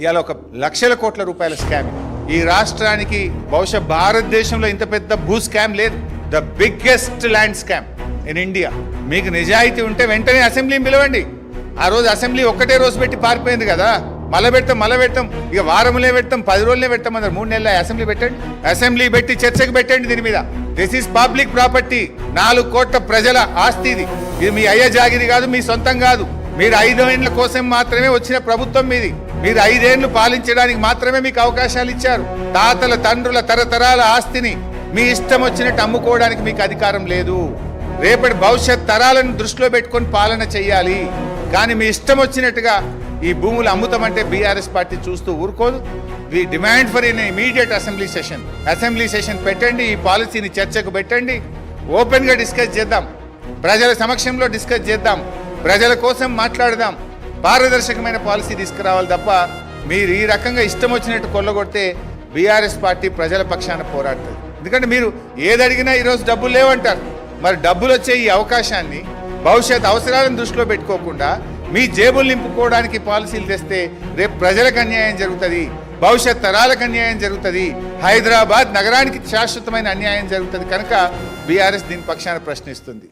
ఇవాళ ఒక లక్షల కోట్ల రూపాయల స్కామ్. ఈ రాష్ట్రానికి బహుశా భారతదేశంలో ఇంత పెద్ద భూ స్కామ్ లేదు. The biggest land scam in India. మీకు నిజాయితీ ఉంటే వెంటనే అసెంబ్లీని పిలవండి. ఆ రోజు అసెంబ్లీ ఒక్కటే రోజు పెట్టి పారిపోయింది కదా. మళ్ళీ పెడతాం మళ్ళీ పెడతాం. ఇక వారంలో పెడతాం పది రోజులే పెడతాం అన్నారు మూడు నెలల అసెంబ్లీ పెట్టండి. అసెంబ్లీ పెట్టి చర్చకు పెట్టండి దీని మీద. దిస్ ఈస్ పబ్లిక్ ప్రాపర్టీ నాలుగు కోట్ల ప్రజల ఆస్తి ఇది. ఇది మీ అయ్య జాగిరి కాదు మీ సొంతం కాదు. మీరు ఐదేళ్ళ కోసం మాత్రమే వచ్చిన ప్రభుత్వం మీది. మీరు ఐదేళ్ళు పాలించడానికి మాత్రమే మీకు అవకాశాలు ఇచ్చారు. తాతల తండ్రుల తరతరాల ఆస్తిని మీ ఇష్టం వచ్చినట్టు అమ్ముకోవడానికి మీకు అధికారం లేదు. రేపటి భవిష్యత్ తరాలను దృష్టిలో పెట్టుకొని పాలన చేయాలి కానీ మీ ఇష్టం వచ్చినట్టుగా ఈ భూములు అమ్ముతామంటే బీఆర్ఎస్ పార్టీ చూస్తూ ఊరుకోదు. We demand for in immediate assembly session. Assembly session పెట్టండి ఈ పాలసీని చర్చకు పెట్టండి. ఓపెన్గా డిస్కస్ చేద్దాం. ప్రజల సమక్షంలో డిస్కస్ చేద్దాం. ప్రజల కోసం మాట్లాడదాం. పారదర్శకమైన పాలసీ తీసుకురావాలి తప్ప మీరు ఈ రకంగా ఇష్టం వచ్చినట్టు కొల్లగొడితే బీఆర్ఎస్ పార్టీ ప్రజల పక్షాన పోరాడుతుంది. ఎందుకంటే మీరు ఏది అడిగినా ఈరోజు డబ్బులు లేవంటారు. మరి డబ్బులు వచ్చే ఈ అవకాశాన్ని భవిష్యత్ అవసరాలను దృష్టిలో పెట్టుకోకుండా మీ జేబులు నింపుకోవడానికి పాలసీలు తెస్తే రేపు ప్రజలకు అన్యాయం జరుగుతుంది భవిష్యత్ తరాలకు అన్యాయం జరుగుతుంది హైదరాబాద్ నగరానికి శాశ్వతమైన అన్యాయం జరుగుతుంది కనుక బీఆర్ఎస్ దీని పక్షాన ప్రశ్నిస్తుంది.